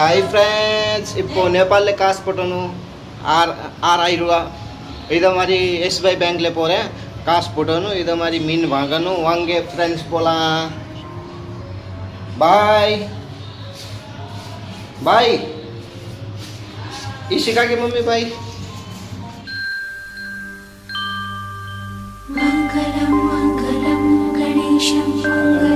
Hi friends இப்போ நேபாளில் காசு போட்டணும் ஆறு ஆறாயிரம் ரூபா இதை மாதிரி எஸ்பிஐ பேங்க்கில் போகிறேன் காசு போட்டணும் இதை மாதிரி மீன் வாங்கணும் வாங்க ஃப்ரெண்ட்ஸ் போகலாம் பாய் பாய் इशिका की मम्मी भाई मङ्गलं मङ्गलं गणेशं मङ्गलं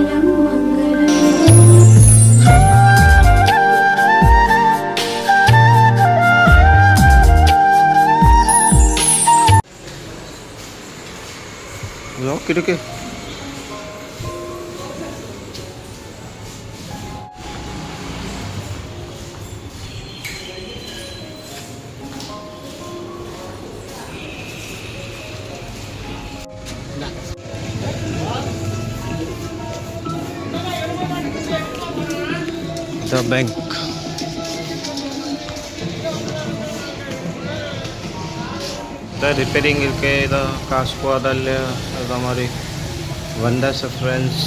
이렇게 이렇게 the bank. இந்த ரிப்பேரிங் இருக்குது இதோ காசுக்கு அதில் அது மாதிரி வந்தாச்சு ஃப்ரெண்ட்ஸ்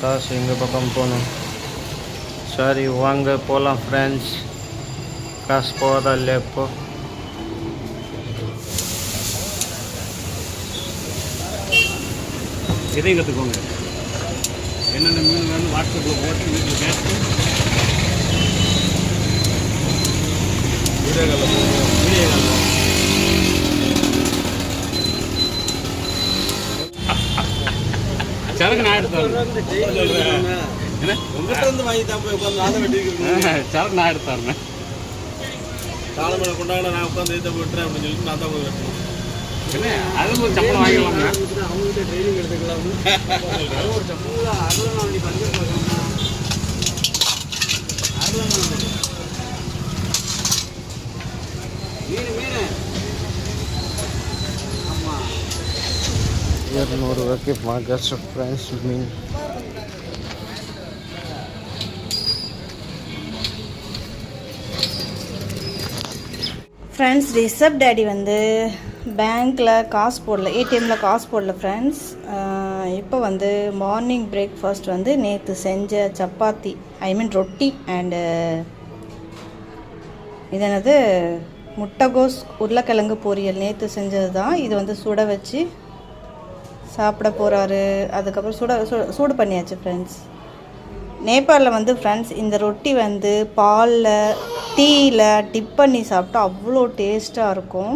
காசு எங்கள் பக்கம் போகணும் சரி வாங்க போகலாம் ஃப்ரெண்ட்ஸ் காசு போகாதா இல்லை இப்போ இதையும் கற்றுக்கோங்க என்னென்ன மீன் வேணும் வாட்ஸ்அப்பில் போட்டு வீட்டில் கேட்டு வீடியோ காலில் வீடியோ காலில் சரக்கு நான் எடுத்து என்ன? உங்ககிட்ட இருந்து வாங்கி தான் போய் உட்காந்து நாளை வெட்டிருக்கேன் சரக்கு நான் எடுத்து தரேன் காலமலை கொண்டாட நான் உட்காந்து இதை விட்டுறேன் அப்படின்னு சொல்லிட்டு நான் தான் போய் என்ன? அது ஒரு சம்பளம் வாங்கிக்கலாங்க அவங்ககிட்ட ட்ரைனிங் எடுத்துக்கலாம் அது ஒரு சம்பளம் அதெல்லாம் நான் நீ பஞ்சம் மீன் மீன் ஆமாம் இரநூறு ரூபாய்க்கு வாங்க ஃப்ரெண்ட்ஸ் மீன் ஃப்ரெண்ட்ஸ் ரிசப் டேடி வந்து பேங்க்கில் காசு போடல ஏடிஎம்மில் காசு போடல ஃப்ரெண்ட்ஸ் இப்போ வந்து மார்னிங் பிரேக்ஃபாஸ்ட் வந்து நேற்று செஞ்ச சப்பாத்தி ஐ மீன் ரொட்டி அண்டு இது என்னது முட்டைகோஸ் உருளைக்கிழங்கு பொரியல். நேற்று செஞ்சது தான் இது வந்து சுட வச்சு சாப்பிட போகிறாரு அதுக்கப்புறம் சுட சு- சூடு பண்ணியாச்சு ஃப்ரெண்ட்ஸ் நேபாளில் வந்து ஃப்ரெண்ட்ஸ் இந்த ரொட்டி வந்து பாலில் டீயில் டிப் பண்ணி சாப்பிட்டா அவ்வளோ டேஸ்ட்டாக இருக்கும்.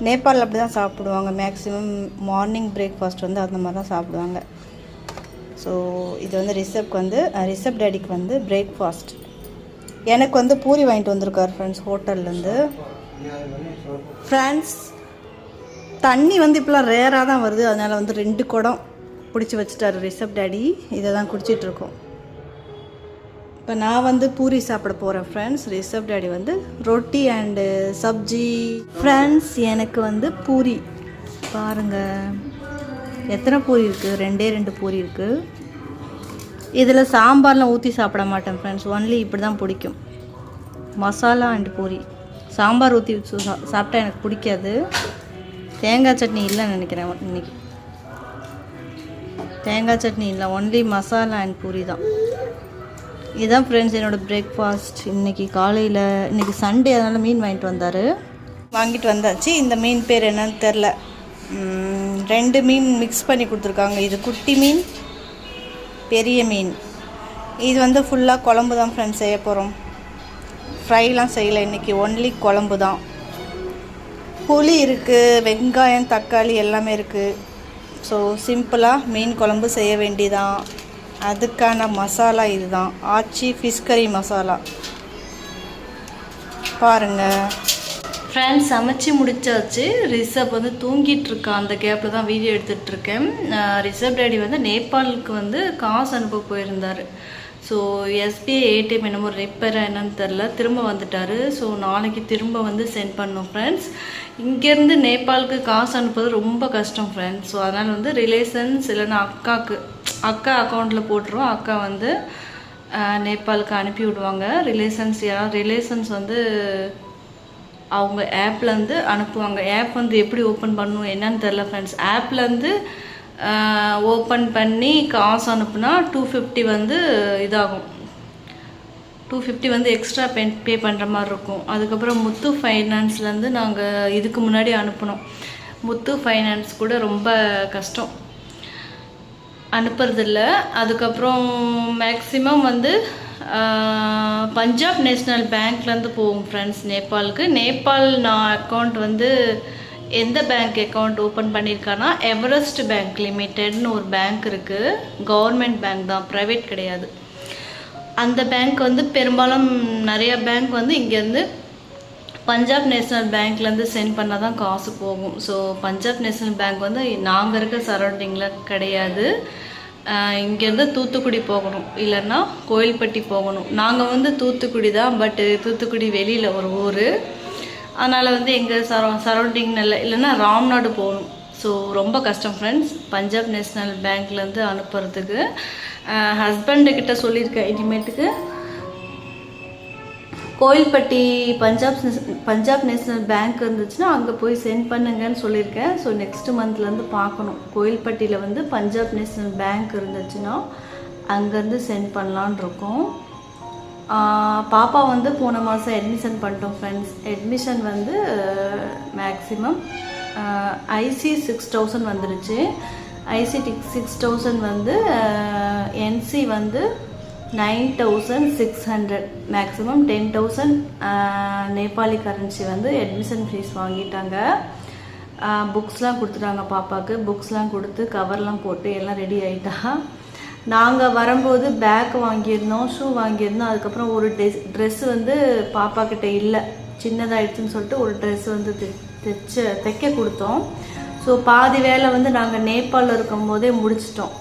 நேபாளில் அப்படி தான் சாப்பிடுவாங்க. மேக்ஸிமம் மார்னிங் பிரேக்ஃபாஸ்ட் வந்து அந்த மாதிரி தான் சாப்பிடுவாங்க. ஸோ இது வந்து ரிசப்க்கு வந்து ரிசப் டேடிக்கு வந்து பிரேக்ஃபாஸ்ட் எனக்கு வந்து பூரி வாங்கிட்டு வந்திருக்காரு ஃப்ரெண்ட்ஸ் ஹோட்டல்லேருந்து ஃப்ரெண்ட்ஸ் தண்ணி வந்து இப்போலாம் ரேராக தான் வருது. அதனால் வந்து ரெண்டு குடம் பிடிச்சி வச்சுட்டாரு ரிசப் டேடி. இதை தான் குடிச்சிட்ருக்கோம் இப்போ நான் வந்து பூரி சாப்பிட போகிறேன் ஃப்ரெண்ட்ஸ் ரிசப் டேடி வந்து ரொட்டி அண்டு சப்ஜி. ஃப்ரெண்ட்ஸ் எனக்கு வந்து பூரி. பாருங்கள் எத்தனை பூரி இருக்குது ரெண்டே ரெண்டு பூரி இருக்குது இதில் சாம்பார்லாம் ஊற்றி சாப்பிட மாட்டேன் ஃப்ரெண்ட்ஸ் ஒன்லி இப்படி தான் பிடிக்கும். மசாலா அண்ட் பூரி. சாம்பார் ஊற்றி சாப்பிட்டா எனக்கு பிடிக்காது. தேங்காய் சட்னி இல்லைன்னு நினைக்கிறேன் இன்றைக்கி தேங்காய் சட்னி இல்லை ஒன்லி மசாலா அண்ட் பூரி தான். இதுதான் ஃப்ரெண்ட்ஸ் என்னோடய பிரேக்ஃபாஸ்ட் இன்றைக்கி காலையில் இன்றைக்கி சண்டே அதனால் மீன் வாங்கிட்டு வந்தார். வாங்கிட்டு வந்தாச்சு. இந்த மீன் பேர் என்னன்னு தெரில ரெண்டு மீன் மிக்ஸ் பண்ணி கொடுத்துருக்காங்க. இது குட்டி மீன் பெரிய மீன். இது வந்து ஃபுல்லாக குழம்பு தான் ஃப்ரெண்ட்ஸ் செய்ய போகிறோம் ஃப்ரைலாம் செய்யலை. இன்றைக்கி ஒன்லி குழம்பு தான். புளி இருக்குது வெங்காயம் தக்காளி எல்லாமே இருக்குது ஸோ சிம்பிளாக மீன் குழம்பு செய்ய வேண்டிதான். அதுக்கான மசாலா இதுதான். ஆச்சி ஃபிஷ் கறி மசாலா. பாருங்கள் ஃப்ரெண்ட்ஸ் சமைச்சு முடிச்சாச்சு. ரிஷப் வந்து தூங்கிட்டு இருக்கான் அந்த கேப்பில் தான் வீடியோ எடுத்துகிட்டு இருக்கேன் டேடி வந்து நேபாளுக்கு வந்து காசு அனுப்ப போயிருந்தார். ஸோ எஸ்பிஐ ஏடிஎம் என்னமோ ரிப்பேர் என்னன்னு தெரில திரும்ப வந்துட்டார். ஸோ நாளைக்கு திரும்ப வந்து சென்ட் பண்ணோம் ஃப்ரெண்ட்ஸ் இங்கேருந்து நேபாளுக்கு காசு அனுப்புறது ரொம்ப கஷ்டம் ஃப்ரெண்ட்ஸ் ஸோ அதனால் வந்து ரிலேஷன்ஸ் இல்லைன்னா அக்காவுக்கு அக்கா அக்கௌண்ட்டில் போட்டுருவோம். அக்கா வந்து நேபாளுக்கு அனுப்பி விடுவாங்க. ரிலேஷன்ஸ் யாராவது ரிலேஷன்ஸ் வந்து அவங்க ஆப்லேருந்து அனுப்புவாங்க. ஆப் வந்து எப்படி ஓப்பன் பண்ணணும் என்னன்னு தெரில ஃப்ரெண்ட்ஸ் ஆப்லேருந்து ஓப்பன் பண்ணி காசு அனுப்புனா டூ ஃபிஃப்டி வந்து இதாகும். டூ ஃபிஃப்டி வந்து எக்ஸ்ட்ரா பே பே பண்ணுற மாதிரி இருக்கும். அதுக்கப்புறம் முத்து ஃபைனான்ஸ்லேருந்து நாங்கள் இதுக்கு முன்னாடி அனுப்பினோம். முத்து ஃபைனான்ஸ் கூட ரொம்ப கஷ்டம். அனுப்புறதில்ல. அதுக்கப்புறம் மேக்ஸிமம் வந்து பஞ்சாப் நேஷ்னல் பேங்க்லேருந்து போகும் ஃப்ரெண்ட்ஸ் நேபாளுக்கு. நேபாள் நான் அக்கௌண்ட் வந்து எந்த பேங்க் அக்கௌண்ட் ஓப்பன் பண்ணியிருக்கான்னா எவரெஸ்ட் பேங்க் லிமிட்டெட்னு ஒரு பேங்க் இருக்குது கவர்மெண்ட் பேங்க் தான் ப்ரைவேட் கிடையாது. அந்த பேங்க் வந்து பெரும்பாலும் நிறைய பேங்க் வந்து இங்கேருந்து பஞ்சாப் நேஷ்னல் பேங்க்லேருந்து சென்ட் பண்ணால் தான் காசு போகும். ஸோ பஞ்சாப் நேஷ்னல் பேங்க் வந்து நாங்கள் இருக்க சரௌண்டிங்கில் கிடையாது. இங்கேருந்து தூத்துக்குடி போகணும். இல்லைன்னா கோயில்பட்டி போகணும். நாங்கள் வந்து தூத்துக்குடி தான் பட்டு தூத்துக்குடி வெளியில் ஒரு ஊர். அதனால் வந்து எங்கள் சரௌ சரௌண்டிங் நல்ல இல்லைன்னா ராம்நாடு போகணும். ஸோ ரொம்ப கஷ்டம் ஃப்ரெண்ட்ஸ் பஞ்சாப் நேஷ்னல் பேங்க்லேருந்து அனுப்புறதுக்கு. ஹஸ்பண்டுக்கிட்ட சொல்லியிருக்கேன் இனிமேட்டுக்கு கோயில்பட்டி பஞ்சாப் பஞ்சாப் நேஷ்னல் பேங்க் இருந்துச்சுன்னா அங்கே போய் சென்ட் பண்ணுங்கன்னு சொல்லியிருக்கேன் ஸோ நெக்ஸ்ட் மந்த்லேருந்து பார்க்கணும். கோயில்பட்டியில் வந்து பஞ்சாப் நேஷ்னல் பேங்க் இருந்துச்சுன்னா அங்கேருந்து சென்ட் பண்ணலான் இருக்கோம். பாப்பா வந்து போன மாதம் அட்மிஷன் பண்ணிட்டோம் ஃப்ரெண்ட்ஸ் அட்மிஷன் வந்து மேக்ஸிமம் ஐசி சிக்ஸ் தௌசண்ட் வந்துருச்சு. ஐசி சிக்ஸ் தௌசண்ட் வந்து என்சி வந்து nine thousand six hundred maximum ten thousand Nepali currency வந்து அட்மிஷன் ஃபீஸ் வாங்கிட்டாங்க. புக்ஸ்லாம் கொடுத்துட்டாங்க பாப்பாவுக்கு புக்ஸ்லாம் கொடுத்து கவர்லாம் போட்டு எல்லாம் ரெடி ஆகிட்டா நாங்கள் வரும்போது பேக் வாங்கியிருந்தோம் ஷூ வாங்கியிருந்தோம். அதுக்கப்புறம் ஒரு ட்ரெஸ் ட்ரெஸ் வந்து பாப்பாக்கிட்ட இல்லை. சின்னதாயிடுச்சுன்னு சொல்லிட்டு ஒரு ட்ரெஸ் வந்து தை- தைச்ச தைக்க கொடுத்தோம். ஸோ பாதி வேலை வந்து நாங்கள் நேபாளில் இருக்கும்போதே முடிச்சிட்டோம்.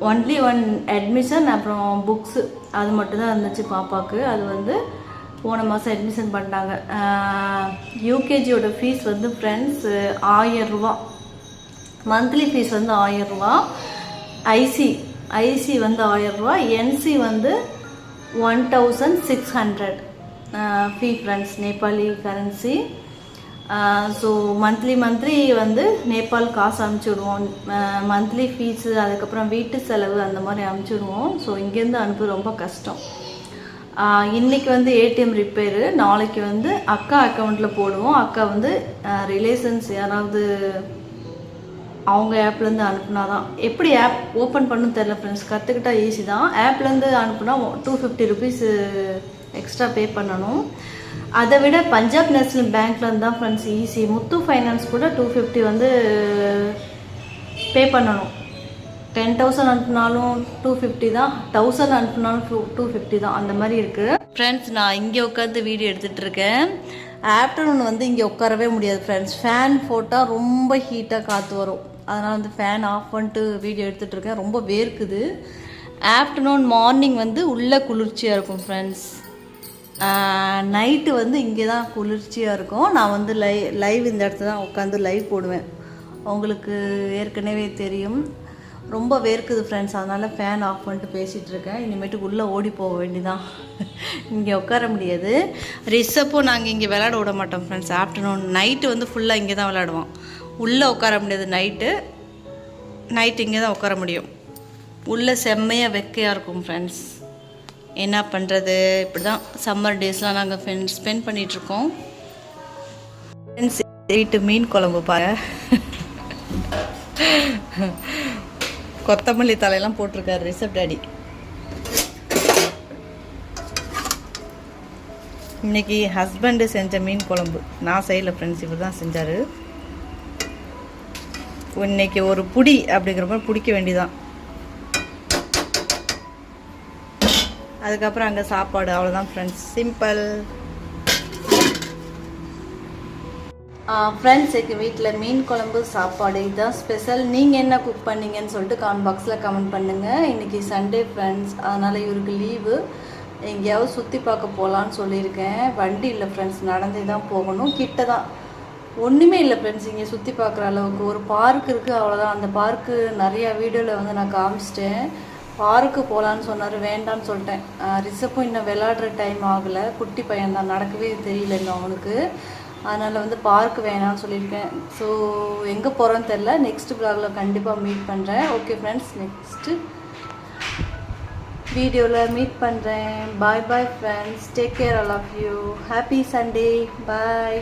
ஒன்லி ஒன் அட்மிஷன் அப்புறம் புக்ஸு அது மட்டும்தான் இருந்துச்சு பாப்பாவுக்கு. அது வந்து போன மாதம் அட்மிஷன் பண்ணிட்டாங்க. யூகேஜியோட ஃபீஸ் வந்து ஃப்ரெண்ட்ஸ் ஆயரூவா மந்த்லி ஃபீஸ் வந்து ஆயிரரூவா ஐசி ஐசி வந்து ஆயிரரூவா என்சி வந்து one thousand six hundred fee friends Nepali currency so monthly monthly வந்து நேபாள் காசு அமுச்சு விடுவோம் மந்த்லி ஃபீஸு அதுக்கப்புறம் வீட்டு செலவு அந்த மாதிரி அமுச்சு விடுவோம் ஸோ இங்கேருந்து அனுப்ப ரொம்ப கஷ்டம். இன்றைக்கி வந்து ஏடிஎம் ரிப்பேரு நாளைக்கு வந்து அக்கா அக்கௌண்ட்டில் போடுவோம். அக்கா வந்து ரிலேஷன்ஸ் யாராவது அவங்க ஆப்லேருந்து அனுப்புனா தான் எப்படி ஆப் ஓப்பன் பண்ணும் தெரில ஃப்ரெண்ட்ஸ் கற்றுக்கிட்டா ஈஸி தான். ஆப்லேருந்து அனுப்புனா two fifty rupees extra pay பண்ணணும். அதை விட பஞ்சாப் நேஷ்னல் பேங்க்லேருந்து தான் ஃப்ரெண்ட்ஸ் ஈஸி முத்து ஃபைனான்ஸ் கூட டூ ஃபிஃப்டி வந்து பே பண்ணணும். டென் தௌசண்ட் அனுப்புனாலும் டூ ஃபிஃப்டி தான். தௌசண்ட் அனுப்புனாலும் டூ டூ ஃபிஃப்டி தான். அந்த மாதிரி இருக்குது ஃப்ரெண்ட்ஸ் நான் இங்கே உட்காந்து வீடியோ எடுத்துகிட்டு இருக்கேன். ஆஃப்டர்நூன் வந்து இங்கே உட்காரவே முடியாது ஃப்ரெண்ட்ஸ் ஃபேன் போட்டால் ரொம்ப ஹீட்டாக காற்று வரும். அதனால் வந்து ஃபேன் ஆஃப் பண்ணிட்டு வீடியோ எடுத்துகிட்ருக்கேன் ரொம்ப வேர்க்குது. ஆஃப்டர்நூன் மார்னிங் வந்து உள்ளே குளிர்ச்சியாக இருக்கும் ஃப்ரெண்ட்ஸ் நைட்டு வந்து இங்கே தான் குளிர்ச்சியாக இருக்கும். நான் வந்து லை லைவ் இந்த இடத்துல தான் உட்காந்து லைவ் போடுவேன். உங்களுக்கு ஏற்கனவே தெரியும். ரொம்ப வேர்க்குது ஃப்ரெண்ட்ஸ் அதனால் ஃபேன் ஆஃப் பண்ணிட்டு பேசிகிட்டு இருக்கேன். இனிமேட்டுக்கு உள்ளே ஓடி போக வேண்டிதான் இங்கே உட்கார முடியாது. ரிஷப்போ நாங்கள் இங்கே விளையாட விட மாட்டோம் ஃப்ரெண்ட்ஸ் ஆஃப்டர்நூன் நைட்டு வந்து ஃபுல்லாக இங்கே தான் விளையாடுவோம். உள்ளே உட்கார முடியாது நைட்டு நைட்டு இங்கே தான் உட்கார முடியும். உள்ளே செம்மையாக வெக்கையாக இருக்கும் ஃப்ரெண்ட்ஸ் என்ன பண்ணுறது இப்படி தான் சம்மர் டேஸ்லாம் நாங்கள் ஃப்ரெண்ட்ஸ் ஸ்பெண்ட் பண்ணிகிட்ருக்கோம் ஃப்ரெண்ட்ஸ் வீட்டு மீன் குழம்பு பாரு கொத்தமல்லி தலையெல்லாம் போட்டிருக்காரு ரிசப்ட் அடி இன்னைக்கு ஹஸ்பண்டு செஞ்ச மீன் குழம்பு. நான் செய்யலை ஃப்ரெண்ட்ஸ் இவர் தான் செஞ்சார். இன்னைக்கு ஒரு புடி அப்படிங்கிற மாதிரி பிடிக்க வேண்டிதான். அதுக்கப்புறம் அங்கே சாப்பாடு அவ்வளோதான் ஃப்ரெண்ட்ஸ் சிம்பிள் ஃப்ரெண்ட்ஸ் எங்கள் வீட்டில் மீன் குழம்பு சாப்பாடு இதுதான் ஸ்பெஷல் நீங்கள் என்ன குக் பண்ணீங்கன்னு சொல்லிட்டு கமெண்ட் பாக்ஸில் கமெண்ட் பண்ணுங்கள் இன்றைக்கி சண்டே ஃப்ரெண்ட்ஸ் அதனால் இவருக்கு லீவு எங்கேயாவது சுற்றி பார்க்க போகலான்னு சொல்லியிருக்கேன். வண்டி இல்லை ஃப்ரெண்ட்ஸ் நடந்தே தான் போகணும். கிட்ட தான் ஒன்றுமே இல்லை ஃப்ரெண்ட்ஸ் இங்கே சுற்றி பார்க்குற அளவுக்கு. ஒரு பார்க் இருக்குது அவ்வளோதான் அந்த பார்க்கு நிறையா வீடியோவில் வந்து நான் காமிச்சிட்டேன். பார்க்கு போகலான்னு சொன்னார் வேண்டான்னு சொல்லிட்டேன். ரிசப்பும் இன்னும் விளாடுற டைம் ஆகலை. குட்டி பையன் தான். நடக்கவே தெரியல இன்னும் அவனுக்கு. அதனால் வந்து பார்க் வேணாம்னு சொல்லியிருக்கேன். ஸோ எங்கே போகிறோன்னு தெரில நெக்ஸ்ட் ப்ளாகில் கண்டிப்பாக மீட் பண்ணுறேன் ஓகே ஃப்ரெண்ட்ஸ் நெக்ஸ்ட்டு வீடியோவில் மீட் பண்ணுறேன் bye bye friends take care all of you happy Sunday bye